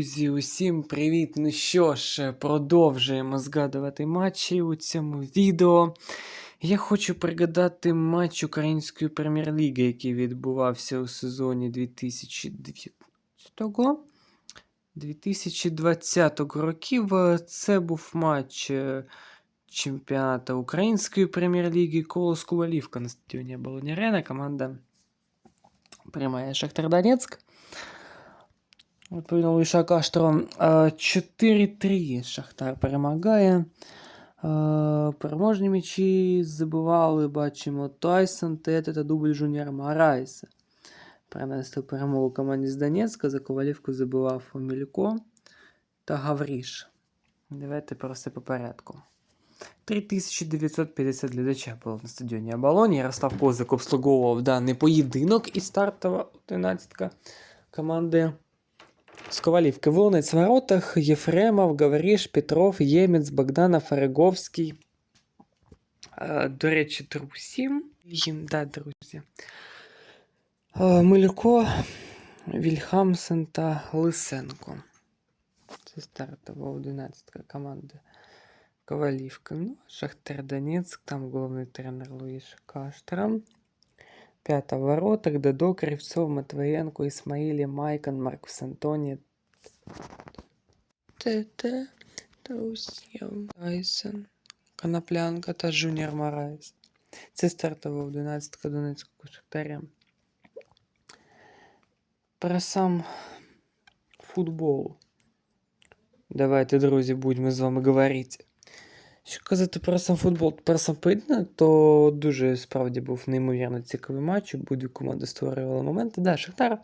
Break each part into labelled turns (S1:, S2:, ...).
S1: Друзі, усім привіт! Ну що ж, продовжуємо згадувати матчі у цьому відео. Я хочу пригадати матч Української прем'єр-ліги, який відбувався у сезоні 2019 2020 років. Це був матч е, чемпіонату Української прем'єр-ліги Колос Кувалівка на стадіоні Болонірена. Команда приймає Шахтар Донецьк. Відповідно, Лиша Каштро 4-3 Шахтар перемагає. Е, Переможні м'ячі забивали, бачимо, Тайсон, Тете та дубль Жуніор Марайса. Принесли перемогу команді з Донецька. За Ковалівку забивав Омілько та Гавріш. Давайте просто по порядку. 3950 глядача було на стадіоні Оболоні. Ярослав Козак обслуговував даний поєдинок і стартова 11 команди з Ковалівки. Волонець в воротах, Єфремов, Гавріш, Петров, Ємець, Богданов, Фареговський. Е, До речі, друзі. Їм, да, друзі. Милько, Вільхамсен та Лисенко. Це стартова 11 команди Ковалівка. Ну, Шахтар Донецьк, там головний тренер Луїш Каштра. П'ята в воротах, Додо, Кривцов, Матвієнко, Ісмаїлі, Майкон, Маркус Антоні. ТТ, Таусєв, Тайсон, Коноплянка та Жуніор Марайс. Це стартова 11 Донецького Шахтаря. Про сам футбол. Давайте, друзі, будемо з вами говорити. Що казати про сам футбол, про сам поєдинок, то дуже справді був неймовірно цікавий матч. Обидві команди створювали моменти. Да, Шахтар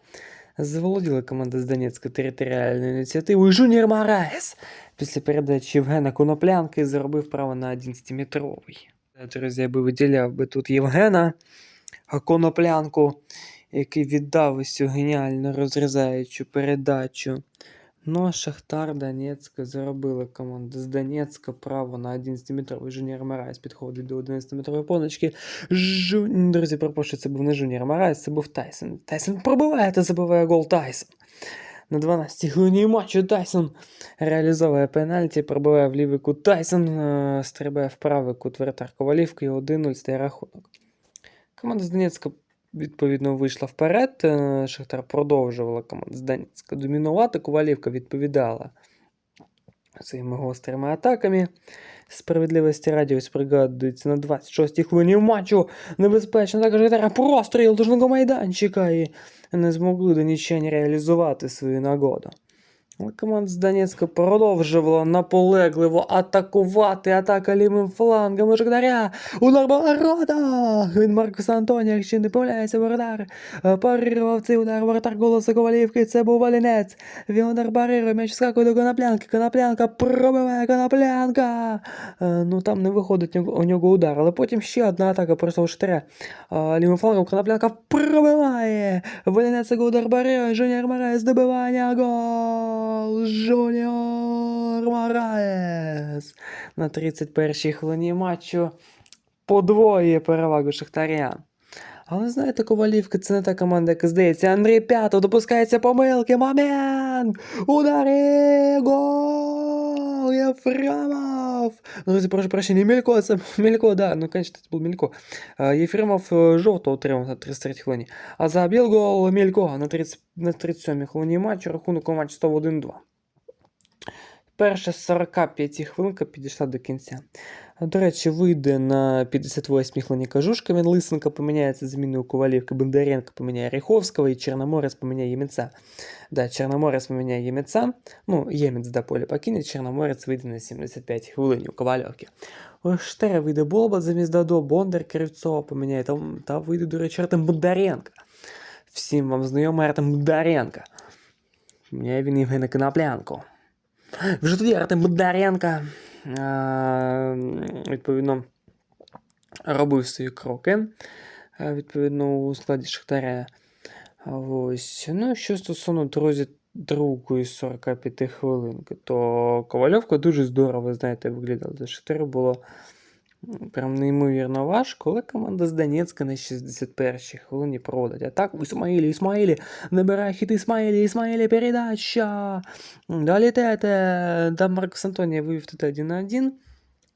S1: заволоділа команда з Донецька територіальною ініціативою. Жуніор Мараєс після передачі Євгена Коноплянки заробив право на 11-метровий. Друзі, я би виділяв би тут Євгена Коноплянку, який віддав ось цю геніально розрізаючу передачу. Ну, а Шахтар Донецька заробила команда з Донецька право на 11-метровий Жуніор Марайс підходить до 11-метрової поночки. Жу... Друзі, пропошу, це був не Жуніор Марайс, це був Тайсон. Тайсон пробиває та забиває гол Тайсон. На 12-й хвилині матчу Тайсон реалізовує пенальті, пробиває в лівий кут Тайсон, е, стрибає в правий кут вратар Ковалівки і 1-0 стає рахунок. Команда з Донецька відповідно вийшла вперед. е, Шахтар продовжувала команда з Донецька домінувати. Ковалівка відповідала своїми гострими атаками. Справедливості раді ось пригадується на 26-й хвилині матчу. Небезпечно також Шахтара простріл дужного майданчика і не змогли донічані реалізувати свою нагоду. Команда з Донецька продовжувала наполегливо атакувати атака лівим флангом Жагдаря. Удар ворота! Від Маркуса Антонія, якщо не помиляється воротар. е, Парирував цей удар воротар голоса Ковалівки. Це був Валінець. Він удар парирує, м'яч скакує до Коноплянки. Коноплянка пробиває Коноплянка. Е, Ну там не виходить у нього- удар. Але потім ще одна атака просто Штаря. Е, Лівим флангом Коноплянка пробиває. Валінець удар парирує. Жуніор Мараєс добивання. Гол! Жуніор Мараєс. На 31-й хвилині матчу подвоює перевагу Шахтаря. Але знаєте, Ковалівка це не та команда, яка здається. Андрій П'ятов допускається помилки. Момент! Удари! Гол! Єфремов! ну, прошу прощення, Мелько, це Мелько, да, ну, конечно, це був Мелько. Єфремов е, жовто отримав на 33 хвилині. А забіл гол Мелько на, 30, на 37 хвилині матчу, рахунок у матч став 1-2. Перша 45 хвилинка підійшла до кінця. До речі, вийде на 58-й хвилині Кажушка, він Лисенка поміняється заміною Ковалівки, Бондаренко поміняє Ріховського і Чорноморець поміняє Ємеця. Да, Чорноморець поміняє Ємеця. Ну, Ємець до поля покине, Чорноморець вийде на 75 хвилині у Ковальовки. Штера вийде Болба замість Дадо, Бондар Кривцова поміняє, там, та вийде, до речі, Артем Бондаренко. Всім вам знайомий Артем Бондаренко. Поміняє він Євгена Коноплянку. Вже тоді Артем Бондаренко відповідно робив свої кроки. е, Відповідно, у складі Шахтаря. Ось. Ну, що стосовно друзі, другої 45 хвилинки, то Ковальовка дуже здорово, знаєте, виглядала. За Шахтарю було Прям неймовірно важко, але команда з Донецька на 61-й хвилині проводить атаку. Ісмаїлі, Ісмаїлі, набирає хід Ісмаїлі, Ісмаїлі, передача. Далі Тете, там Маркос Антонія вивів Тете 1 на 1.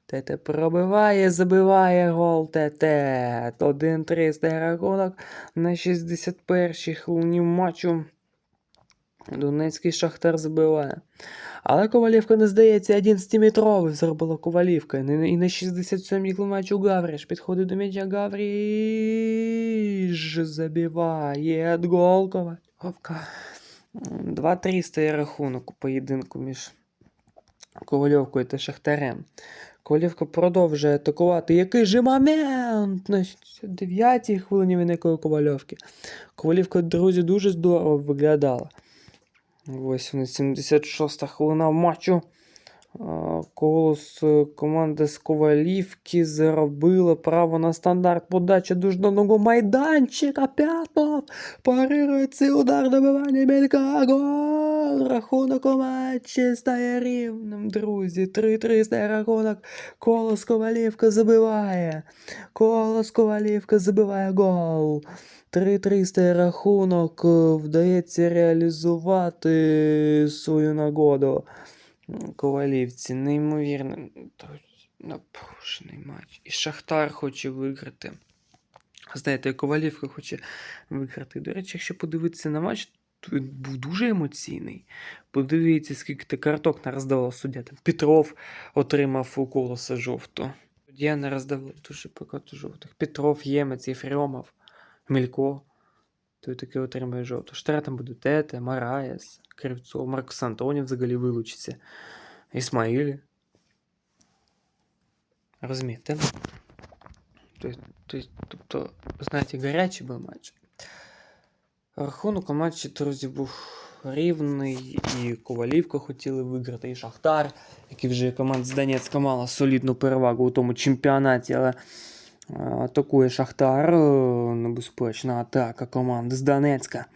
S1: Тете пробиває, забиває гол Тете. 1-3 стає рахунок на 61-й хвилині матчу. Донецький Шахтар забиває. Але Ковалівка не здається, 11-метровий зробила Ковалівка. І на- 67-й матчу Гавриш підходить до м'яча Гавриш забиває гол Ковальовка. 2-3 стає рахунок у поєдинку між Ковальовкою та Шахтарем. Ковалівка продовжує атакувати. Який же момент! На 9-й хвилині виникої Ковальовки. Ковалівка, друзі, дуже здорово виглядала. Ось вона 76-та хвилина матчу. Колос е, команда з Ковалівки заробила право на стандарт подача дуже давного майданчика. П'ятов парирує цей удар добивання Мелька. Гол! Рахунок у матчі стає рівним, друзі. 3-3 стає рахунок. Колос Ковалівка забиває. Колос Ковалівка забиває гол. 3-3 стає рахунок, вдається реалізувати свою нагоду. Ковалівці, неймовірно. Напружений матч. І Шахтар хоче виграти. Знаєте, Ковалівка хоче виграти. До речі, якщо подивитися на матч, то він був дуже емоційний. Подивіться, скільки ти карток не роздавав суддя. Там Петров отримав у колоса жовту. Суддя не роздавав дуже багато жовтих. Петров, Ємець, Єфремов, Мілько. Той таки отримає жовту. Штара там буде Тете, Мараєс, Кривцов, Маркос Антонів взагалі вилучиться. Ісмаїлі. Розумієте? Тобто, тобто, знаєте, гарячий був матч. Рахунок у матчі, друзі, був рівний, і Ковалівка хотіли виграти, і Шахтар, який вже команда з Донецька мала солідну перевагу у тому чемпіонаті, але атакує Шахтар, е, небезпечна атака команди з Донецька.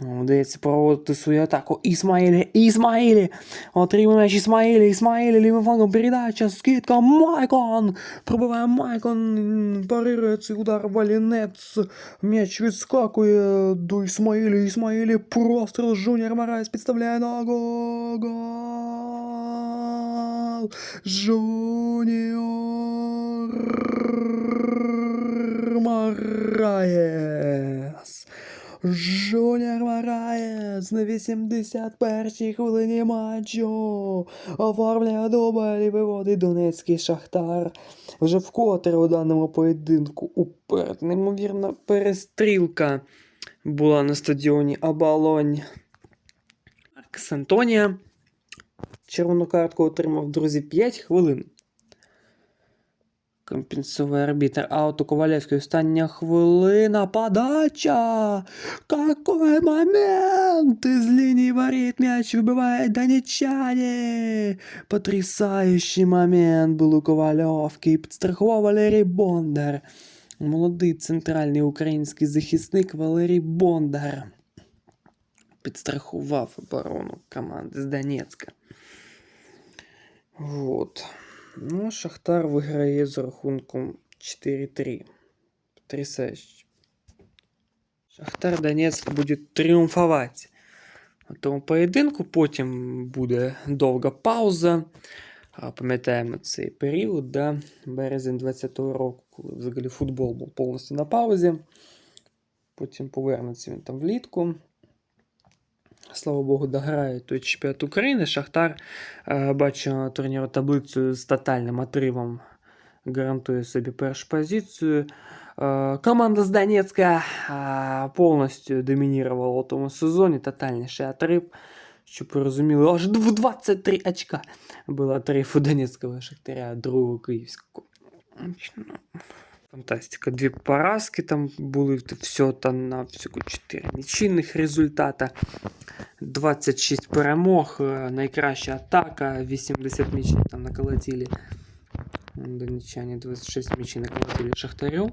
S1: Вдається проводити свою атаку. Ісмаїлі, Ісмаїлі! Отримує м'яч Ісмаїлі, Ісмаїлі, лівим флангом передача, скидка, Майкон! Пробиває Майкон, парирує цей удар Валінець. М'яч відскакує до Ісмаїлі, Ісмаїлі, простріл, Жуніор Марайс підставляє ногу, гол! Жуніор Мараєс! Жуніор Мараєс на 81-й хвилині матчу оформляє дубль і виводить Донецький Шахтар. Вже вкотре у даному поєдинку уперед. Неймовірна перестрілка була на стадіоні Абалонь. Антонія. Червону картку отримав, друзі, 5 хвилин. Компенсовий арбітр. Аут у Ковалевської. Остання хвилина. Подача! Какой момент! Из линии ворит мяч выбивает донечане! Потрясающий момент был у Ковальовки. Підстрахував Валерій Бондар. Молодий центральний український захисник Валерій Бондар. Підстрахував оборону команди з Донецька. Вот. Ну, Шахтар виграє з рахунком 4-3. Потрясающе. Шахтар Донецьк буде тріумфувати. У тому поєдинку потім буде довга пауза. Пам'ятаємо цей період, да? березень 20-го року, коли взагалі футбол був повністю на паузі. Потім повернеться він там влітку. Слава Богу, дограє той чемпіонат України. Шахтар, е, бачу турніру таблицю з тотальним отривом гарантує собі першу позицію. Е, Команда з Донецька е, повністю домінувала у тому сезоні. Тотальніший отрив. Щоб ви розуміли, аж в 23 очка було отрив у Донецького Шахтаря, другого Київського. Фантастика. Дві поразки там були, все там на всього 4 нічийних результата. 26 перемог, е, найкраща атака, 80 м'ячів там наколотили. Донеччані 26 м'ячів наколотили Шахтарю.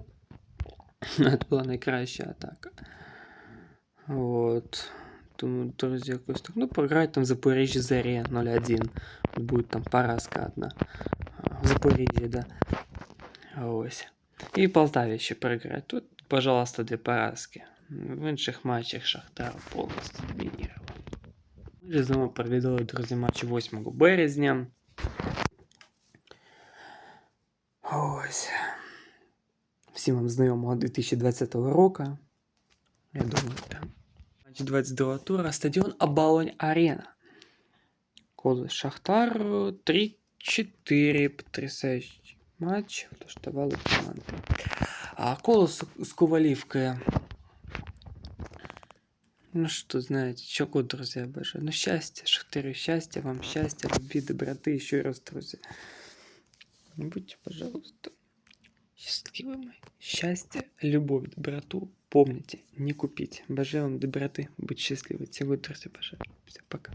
S1: Це була найкраща атака. Вот. Тому, друзі, якось так. Ну, програють там в Запоріжжі Зарі 0-1. Буде там поразка одна. В Запоріжжі, да. Ось. І Полтаві ще переграють. Тут, пожалуйста, дві поразки. В інших матчах Шахтар повністю домінірував. Ми ж з вами провідали, друзі, матч 8 березня. Ось. Всім вам знайомого 2020 року. Я думаю, там. Матч 22 тура, стадіон Оболонь Арена. Коли Шахтар 3-4 потрясаючий матч. Влаштували команди. А коло з, з Ковалівки. Ну что, знаете, чего, друзья, боже. Ну, счастья, Шахтарю, счастья вам, счастья, любви, доброты, еще раз, друзья. Будьте, пожалуйста, счастливыми. Счастье, любовь, доброту помните, не купить. Бажаю вам доброты, быть счастливы. Всего, друзья, пожалуйста. Всем пока.